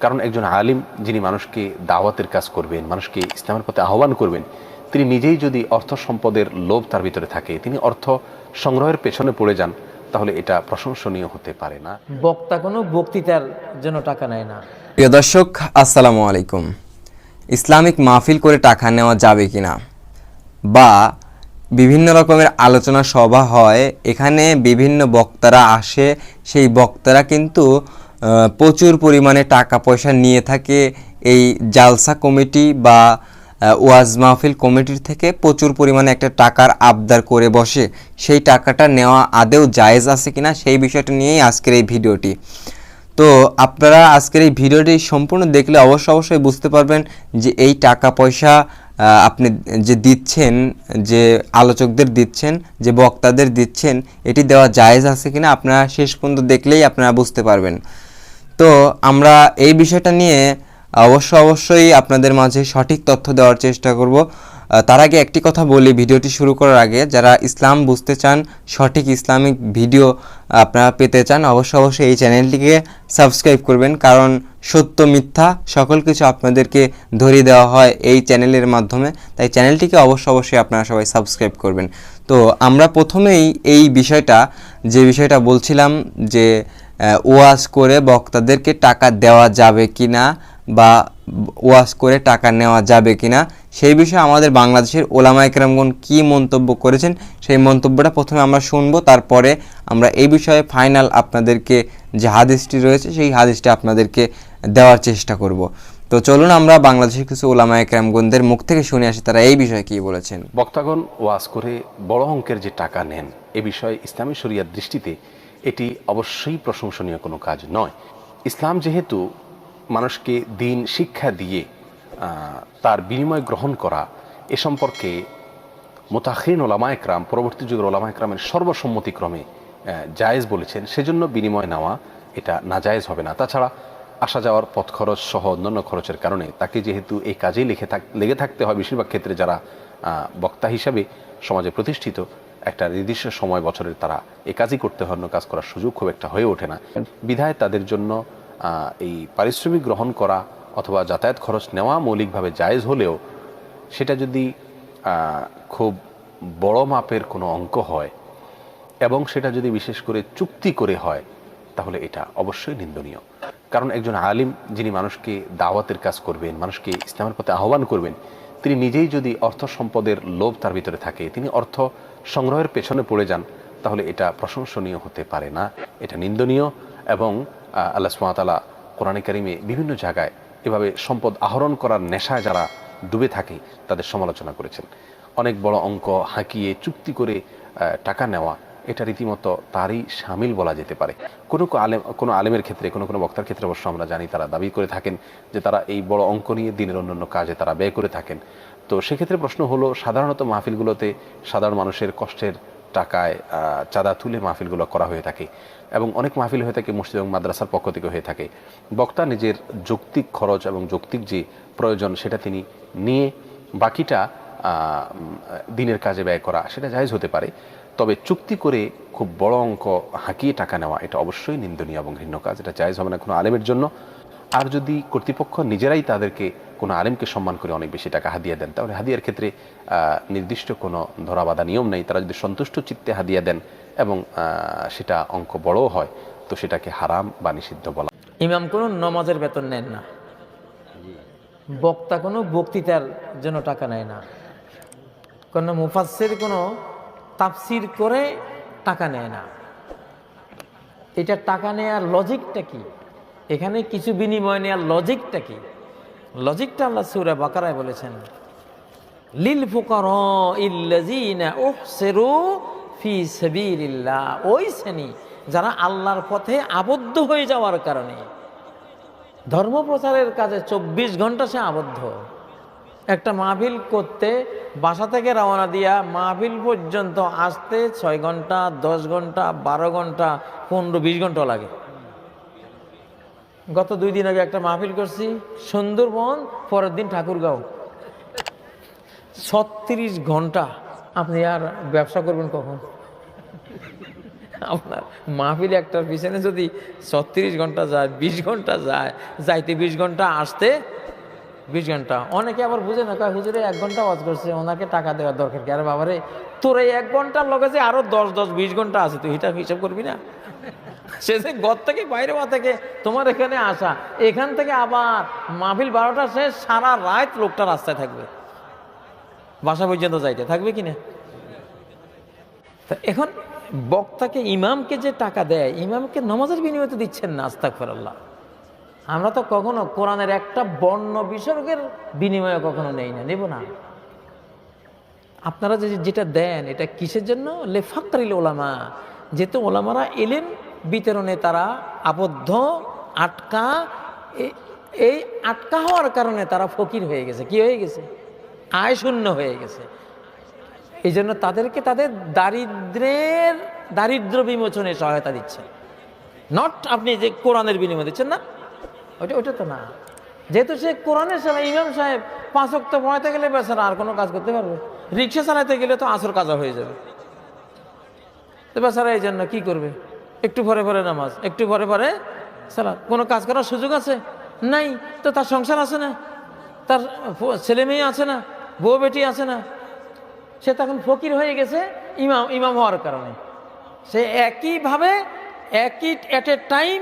কারণ একজন আলিম যিনি মানুষকে দাওয়াতের কাজ করবেন মানুষকে ইসলামের পথে আহ্বান করবেন তিনি নিজেই যদি অর্থ সম্পদের লোভ তার ভিতরে থাকে তিনি অর্থ সংগ্রহের পেছনে পড়ে যান তাহলে এটা প্রশংসনীয় হতে পারে না। বক্তা কোনো বক্তৃতার জন্য টাকা নেয় না। প্রিয় দর্শক আসসালামু আলাইকুম। ইসলামিক মাহফিল করে টাকা নেওয়া যাবে কিনা? বা বিভিন্ন রকমের আলোচনা সভা হয় এখানে বিভিন্ন বক্তারা আসে সেই বক্তারা কিন্তু প্রচুর পরিমাণে টাকা পয়সা নিয়ে থাকে এই জালসা কমিটি বা ওয়াজ মাহফিল কমিটির থেকে প্রচুর পরিমাণে একটা টাকার আবদার করে বসে। সেই টাকাটা নেওয়া আদেও জায়েজ আছে কিনা সেই বিষয়টা নিয়েই আজকের এই ভিডিওটি। তো আপনারা আজকের এই ভিডিওটি সম্পূর্ণ দেখলে অবশ্যই অবশ্যই বুঝতে পারবেন যে এই টাকা পয়সা আপনি যে দিচ্ছেন, যে আলোচকদের দিচ্ছেন, যে বক্তাদের দিচ্ছেন, এটি দেওয়া জায়েজ আছে কিনা আপনারা শেষ পর্যন্ত দেখলেই আপনারা বুঝতে পারবেন। তো আমরা এই বিষয়টা নিয়ে অবশ্য অবশ্যই আপনাদের মাঝে সঠিক তথ্য দেওয়ার চেষ্টা করব। তার আগে একটি কথা বলি, ভিডিওটি শুরু করার আগে যারা ইসলাম বুঝতে চান, সঠিক ইসলামিক ভিডিও আপনারা পেতে চান, অবশ্য অবশ্যই এই চ্যানেলটিকে সাবস্ক্রাইব করবেন, কারণ সত্য, মিথ্যা সকল কিছু আপনাদেরকে ধরিয়ে দেওয়া হয় এই চ্যানেলের মাধ্যমে। তাই চ্যানেলটিকে অবশ্য অবশ্যই আপনারা সবাই সাবস্ক্রাইব করবেন। তো আমরা প্রথমেই এই বিষয়টা, যে বিষয়টা বলছিলাম যে ওয়াজ করে বক্তাদেরকে টাকা দেওয়া যাবে কি না বা ওয়াজ করে টাকা নেওয়া যাবে কিনা, সেই বিষয়ে আমাদের বাংলাদেশের ওলামা একরামগণ কী মন্তব্য করেছেন, সেই মন্তব্যটা প্রথমে আমরা শুনব, তারপরে আমরা এই বিষয়ে ফাইনাল আপনাদেরকে যে হাদিসটি রয়েছে, সেই হাদিসটি আপনাদেরকে দেওয়ার চেষ্টা করব। তো চলুন আমরা বাংলাদেশের কিছু ওলামা একরামগণদের মুখ থেকে শুনে আসি, তারা এই বিষয়ে কী বলেছেন। বক্তাগণ ওয়াজ করে বড় অঙ্কের যে টাকা নেন, এ বিষয়ে ইসলামী শরিয়ার দৃষ্টিতে এটি অবশ্যই প্রশংসনীয় কোনো কাজ নয়। ইসলাম যেহেতু মানুষকে দিন, শিক্ষা দিয়ে তার বিনিময় গ্রহণ করা, এ সম্পর্কে মোতাখিন ওলামা একরাম, পরবর্তী যুগের ওলামা একরামের সর্বসম্মতিক্রমে জায়েজ বলেছেন। সেজন্য বিনিময় নেওয়া এটা নাজায়েজ হবে না। তাছাড়া আসা যাওয়ার পথ খরচ সহ অন্যান্য খরচের কারণে তাকে যেহেতু এই কাজেই লিখে থাক, লেগে থাকতে হয়, বেশিরভাগ ক্ষেত্রে যারা বক্তা হিসাবে সমাজে প্রতিষ্ঠিত একটা নির্দিষ্ট সময় বছরের তারা এই কাজই করতে হয়, অন্য কাজ করার সুযোগ খুব একটা হয়ে ওঠে না। বিধায় তাদের জন্য এই পারিশ্রমিক গ্রহণ করা অথবা যাতায়াত খরচ নেওয়া মৌলিকভাবে জায়েজ হলেও সেটা যদি খুব বড় মাপের কোনো অঙ্ক হয় এবং সেটা যদি বিশেষ করে চুক্তি করে হয়, তাহলে এটা অবশ্যই নিন্দনীয়। কারণ একজন আলিম যিনি মানুষকে দাওয়াতের কাজ করবেন, মানুষকে ইসলামের পথে আহ্বান করবেন, তিনি নিজেই যদি অর্থ সম্পদের লোভ তার ভিতরে থাকে, তিনি অর্থ সংগ্রহের পেছনে পড়ে যান, তাহলে এটা প্রশংসনীয় হতে পারে না। এটা নিন্দনীয় এবং আল্লাহ সুমাতালা কোরআনে কারিমে বিভিন্ন জায়গায় এভাবে সম্পদ আহরণ করার নেশায় যারা ডুবে থাকে, তাদের সমালোচনা করেছেন। অনেক বড় অঙ্ক হাঁকিয়ে চুক্তি করে টাকা নেওয়া এটা রীতিমতো তারই সামিল বলা যেতে পারে। কোনো আলেম কোনো আলেমের ক্ষেত্রে, কোনো কোনো বক্তার ক্ষেত্রে অবশ্য আমরা জানি তারা দাবি করে থাকেন যে তারা এই বড় অঙ্ক নিয়ে দিনের অন্যান্য কাজে তারা ব্যয় করে থাকেন। তো সেক্ষেত্রে প্রশ্ন হলো, সাধারণত মাহফিলগুলোতে সাধারণ মানুষের কষ্টের টাকায় চাঁদা তুলে মাহফিলগুলো করা হয়ে থাকে এবং অনেক মাহফিল হয়ে থাকে মসজিদ এবং মাদ্রাসার পক্ষ থেকে হয়ে থাকে। বক্তা নিজের যৌক্তিক খরচ এবং যৌক্তিক যে প্রয়োজন সেটা তিনি নিয়ে বাকিটা দিনের কাজে ব্যয় করা সেটা জায়জ হতে পারে। তবে চুক্তি করে খুব বড় অঙ্ক হাঁকিয়ে টাকা নেওয়া, এটা অবশ্যই নিন্দনীয় এবং ঘৃণ্য কাজ। এটা জায়জ হবে না কোনো আলেমের জন্য। আর যদি কর্তৃপক্ষ নিজেরাই তাদেরকে কোনো আলেমকে সম্মান করে অনেক বেশি টাকা হাদিয়া দেন, তাহলে হাদিয়ার ক্ষেত্রে নির্দিষ্ট কোনো ধরাবাধা নিয়ম নেই। তারা যদি সন্তুষ্ট চিত্তে হাদিয়া দেন এবং সেটা অঙ্ক বড়ও হয়, তো সেটাকে হারাম বা নিষিদ্ধ বলা। ইমাম কোনো নমাজের বেতন নেন না। বক্তা কোনো বক্তৃতার জন্য টাকা নেয় না। কোনো মুফাসের কোনো তাফসির করে টাকা নেয় না। এটা টাকা নেয়ার লজিকটা কি? এখানে কিছু বিনিময় নেওয়ার লজিকটা কি? লজিকটা আল্লাহ সুরা বাকারায় বলেছেন, লিল ফুকার ফি সাবিলিল্লাহ। ওই শ্রেণি যারা আল্লাহর পথে আবদ্ধ হয়ে যাওয়ার কারণে ধর্ম প্রচারের কাজে চব্বিশ ঘণ্টা সে আবদ্ধ। একটা মাহফিল করতে বাসা থেকে রওনা দিয়া মাহফিল পর্যন্ত আসতে ছয় ঘণ্টা, দশ ঘণ্টা, বারো ঘণ্টা, পনেরো, বিশ ঘণ্টা লাগে। গত দুই দিন আগে একটা মাহফিল করছি, সুন্দরবন, পরের দিন ঠাকুরগাঁও। ছত্রিশ ঘণ্টা আপনি আর ব্যবসা করবেন কখন? আপনার মাহফিল একটার পিছনে যদি ছত্রিশ ঘণ্টা যায়, বিশ ঘণ্টা যায়, যাইতে বিশ ঘণ্টা, আসতে বিশ ঘণ্টা। অনেকে আবার বুঝে না, কয়, হুজুরে, এক ঘণ্টা ওয়াজ করছে, ওনাকে টাকা দেওয়ার দরকার কি? আরে বাবারে, তোর এই এক ঘণ্টার লগে যে আরও দশ দশ, বিশ ঘণ্টা আছে, তুই এটা হিসাব করবি না? সে যে ঘর থেকে বাইরে হওয়া থেকে তোমার এখানে আসা, এখান থেকে আবার মাহফিল বারোটা শেষ, সারা রাত লোকটা রাস্তায় থাকবে। বাসা পর্যন্ত যাইতে, থাকবে কি না? তা এখন বক্তাকে ইমামকে যে টাকা দেয়, ইমামকে নমাজের বিনিময়ে দিচ্ছেন না আস্তাক ফেরাল্লাহ আমরা তো কখনো কোরআনের একটা বর্ণ বিসর্গের বিনিময়ে কখনো নেই না, নেব না। আপনারা যে যেটা দেন, এটা কিসের জন্য? লেফাকরিল ওলামা। যেহেতু ওলামারা এলেন, বিতরণে তারা আবদ্ধ, আটকা এই আটকা হওয়ার কারণে তারা ফকির হয়ে গেছে। কি হয়ে গেছে? আয় শূন্য হয়ে গেছে। এই জন্য তাদেরকে তাদের দারিদ্রের, দারিদ্র বিমোচনে সহায়তা দিচ্ছে নট আপনি যে কোরআনের বিনিময় দিচ্ছেন না ওটা ওটা তো না। যেহেতু সে কোরআনের সাথে ইমাম সাহেব পাঁচ অক্ট পড়াতে গেলে বেচারা আর কোনো কাজ করতে পারবে? রিক্সা চালাতে গেলে তো আসর কাজা হয়ে যাবে। তো বেচারা এই জন্য কী করবে? একটু পরে পরে নামাজ, একটু পরে পরে সালাদ কোনো কাজ করার সুযোগ আছে? নাই। তো তার সংসার আছে না। তার ছেলে মেয়ে আছে না, বউ বেটি আছে না। সে তখন ফকির হয়ে গেছে ইমাম ইমাম হওয়ার কারণে। সে একইভাবে, একই অ্যাট এ টাইম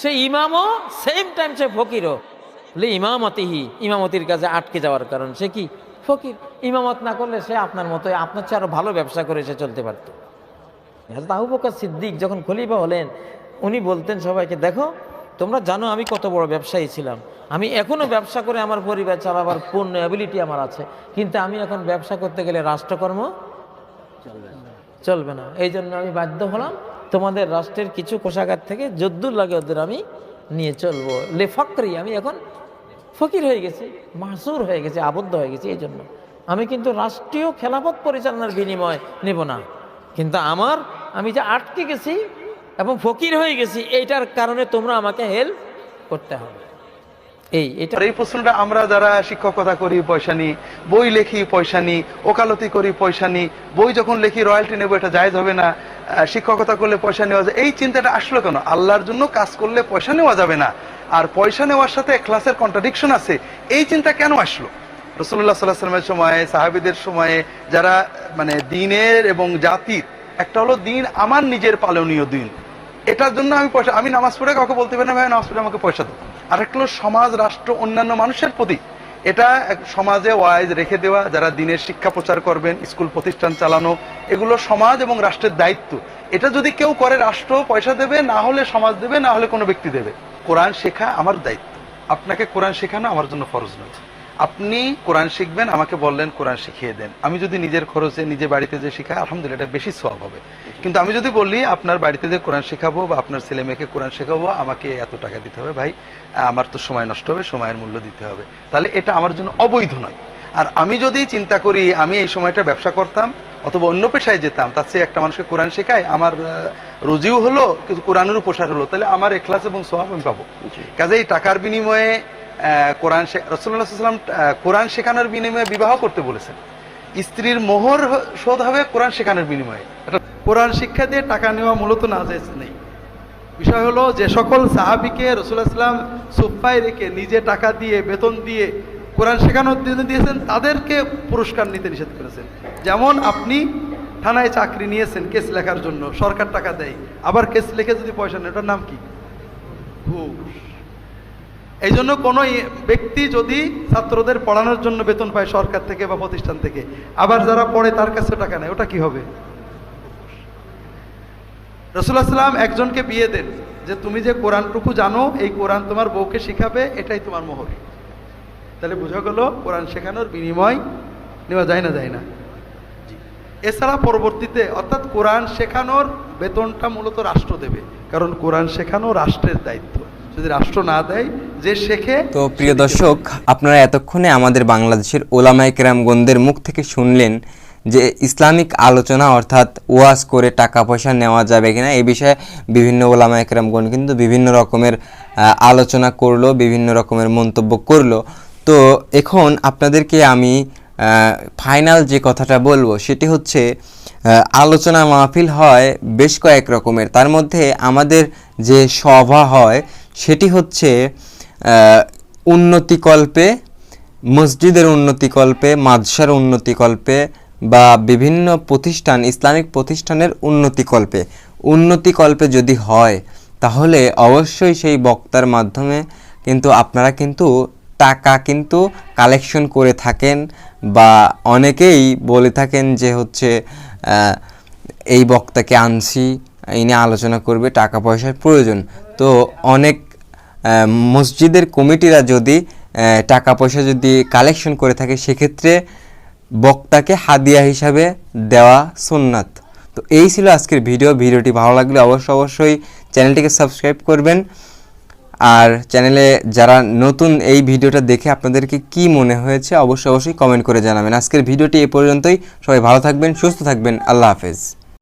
সে ইমামও সেম টাইম সে ফকিরও। বলে, ইমামতিহি। ইমামতির কাছে আটকে যাওয়ার কারণ সে কি? ফকির। ইমামত না করলে সে আপনার মতো আপনার চেয়ে আরও ভালো ব্যবসা করে সে চলতে পারত। আবু বকর সিদ্দিক যখন খলিফা হলেন, উনি বলতেন সবাইকে, দেখো, তোমরা জানো আমি কত বড় ব্যবসায়ী ছিলাম। আমি এখনও ব্যবসা করে আমার পরিবার চালাবার পূর্ণ অ্যাবিলিটি আমার আছে। কিন্তু আমি এখন ব্যবসা করতে গেলে রাষ্ট্রকর্ম চলবে না। এই জন্য আমি বাধ্য হলাম তোমাদের রাষ্ট্রের কিছু কোষাগার থেকে যদ্দুর লাগে ওদের আমি নিয়ে চলবো। লেফকরি আমি এখন ফকির হয়ে গেছি, মাসুর হয়ে গেছি, আবদ্ধ হয়ে গেছি এই জন্য। আমি কিন্তু রাষ্ট্রীয় খেলাপথ পরিচালনার বিনিময় নেব না। কিন্তু আমার, আমি যে আটকে গেছি এবং ফকির হয়ে গেছি, এইটার কারণে তোমরা আমাকে হেল্প করতে হবে। এই, এটা এই প্রশ্নটা আমরা যারা শিক্ষকতা করি, পয়সা নিই, বই লেখি, পয়সা নিই, ওকালতি করি, পয়সা নিই, বই যখন লেখি, রয়্যালটি নেব, এটা জায়জ হবে না। শিক্ষকতা করলে পয়সা নেওয়া যায়। এই চিন্তাটা আসলো কেন? আল্লাহর জন্য কাজ করলে পয়সা নেওয়া যাবে না। আর পয়সা নেওয়ার সাথে ক্লাসের কন্ট্রাডিকশন আছে। এই চিন্তা কেন আসলো? রসুল্লাহ সাল্লাহ সাল্লামের সময়ে, সাহাবিদের সময়ে যারা মানে দিনের এবং জাতির, একটা হলো দিন আমার নিজের পালনীয় দিন। এটার জন্য আমি পয়সা আমি নামাজ পড়ে কাউকে বলতে পারি না, ভাই, নামাজ পড়ে আমাকে পয়সা দাও। আরেকটা হলো সমাজ, রাষ্ট্র, অন্যান্য মানুষের প্রতি। এটা সমাজে ওয়াইজ রেখে দেওয়া, যারা দিনের শিক্ষা প্রচার করবেন, স্কুল প্রতিষ্ঠান চালানো, এগুলো সমাজ এবং রাষ্ট্রের দায়িত্ব। এটা যদি কেউ করে, রাষ্ট্র পয়সা দেবে, না হলে সমাজ দেবে, না হলে কোনো ব্যক্তি দেবে। কোরআন শেখা আমার দায়িত্ব। আপনাকে কোরআন শেখানো আমার জন্য ফরজ নয়। আপনি কোরআন শিখবেন আমাকে বললেন কোরআন শিখিয়ে দেন। আমি যদি নিজের খরচে নিজে বাড়িতে যে শিখাই আলহামদুলিল্লাহ এটা বেশি সব হবে। কিন্তু আমি যদি বলি আপনার বাড়িতে যে কোরআন শেখাবো বা আপনার ছেলে মেয়েকে কোরআন শেখাবো আমাকে এত টাকা দিতে হবে ভাই আমার তো সময় নষ্ট হবে সময়ের মূল্য দিতে হবে। তাহলে এটা আমার জন্য অবৈধ নয়। আর আমি যদি চিন্তা করি আমি এই সময়টা ব্যবসা করতাম অথবা অন্য পেশায় যেতাম তার চেয়ে একটা মানুষকে কোরআন শেখায় আমার রুজিও হলো কিন্তু কোরআনেরও প্রসার হলো। তাহলে আমার এখলাস এবং সোহাব আমি পাবো। কাজে এই টাকার বিনিময়ে কোরআন রসুল্লাহ সাল্লাম কোরআন শেখানোর বিনিময়ে বিবাহ করতে বলেছেন। স্ত্রীর মোহর শোধ হবে কোরআন শেখানোর বিনিময়ে। কোরআন শিক্ষা দিয়ে টাকা নেওয়া মূলত না নেই। বিষয় হলো যে সকল সাহাবিকে রসুল্লাহ সাল্লাম সুফায় রেখে নিজে টাকা দিয়ে, বেতন দিয়ে কোরআন শেখানোর জন্য দিয়েছেন, তাদেরকে পুরস্কার নিতে নিষেধ করেছেন। যেমন আপনি থানায় চাকরি নিয়েছেন কেস লেখার জন্য, সরকার টাকা দেয়, আবার কেস লিখে যদি পয়সা নেয় ওটার নাম কি? ঘুষ। এই জন্য কোনো ব্যক্তি যদি ছাত্রদের পড়ানোর জন্য বেতন পায় সরকার থেকে বা প্রতিষ্ঠান থেকে, আবার যারা পড়ে তার কাছে টাকা নেয়, ওটা কি হবে? রসুল্লাহ সাল্লাম একজনকে বিয়ে দেন, যে তুমি যে কোরআনটুকু জানো, এই কোরআন তোমার বউকে শিখাবে, এটাই তোমার মোহর। তাহলে বোঝা গেল, কোরআন শেখানোর বিনিময় নেওয়া যায় না যায় না। এছাড়া পরবর্তীতে, অর্থাৎ কোরআন শেখানোর বেতনটা মূলত রাষ্ট্র দেবে, কারণ কোরআন শেখানো রাষ্ট্রের দায়িত্ব। যদি রাষ্ট্র না দেয়, যে শেখে, তো প্রিয় দর্শক, আপনারা এতক্ষণে আমাদের বাংলাদেশের ওলামাই কেরামগণদের মুখ থেকে শুনলেন যে ইসলামিক আলোচনা অর্থাৎ ওয়াজ করে টাকা পয়সা নেওয়া যাবে কিনা এই বিষয়ে বিভিন্ন ওলামাই কেরামগণ কিন্তু বিভিন্ন রকমের আলোচনা করল, বিভিন্ন রকমের মন্তব্য করল। তো এখন আপনাদেরকে আমি ফাইনাল যে কথাটা বলব, সেটি হচ্ছে আলোচনা মাহফিল হয় বেশ কয়েক রকমের। তার মধ্যে আমাদের যে সভা হয় সেটি হচ্ছে উন্নতিকল্পে মসজিদের উন্নতিকল্পে মাদ্রাসার উন্নতিকল্পে বা বিভিন্ন প্রতিষ্ঠান, ইসলামিক প্রতিষ্ঠানের উন্নতিকল্পে উন্নতিকল্পে যদি হয়, তাহলে অবশ্যই সেই বক্তার মাধ্যমে কিন্তু আপনারা কিন্তু টাকা কিন্তু কালেকশন করে থাকেন বা অনেকেই বলে থাকেন যে হচ্ছে এই বক্তাকে আনছি, ইনি আলোচনা করবে, টাকা পয়সার প্রয়োজন। তো অনেক মসজিদের কমিটিরা যদি টাকা পয়সা যদি কালেকশন করে থাকে, সেক্ষেত্রে বক্তাকে হাদিয়া হিসাবে দেওয়া সুন্নাত। তো এই ছিল আজকের ভিডিও। ভিডিওটি ভালো লাগলে অবশ্যই অবশ্যই চ্যানেলটিকে সাবস্ক্রাইব করবেন। আর চ্যানেলে যারা নতুন এই ভিডিওটা দেখে আপনাদেরকে কি মনে হয়েছে অবশ্যই অবশ্যই কমেন্ট করে জানাবেন। আজকের ভিডিওটি এ পর্যন্তই। সবাই ভালো থাকবেন, সুস্থ থাকবেন। আল্লাহ হাফেজ।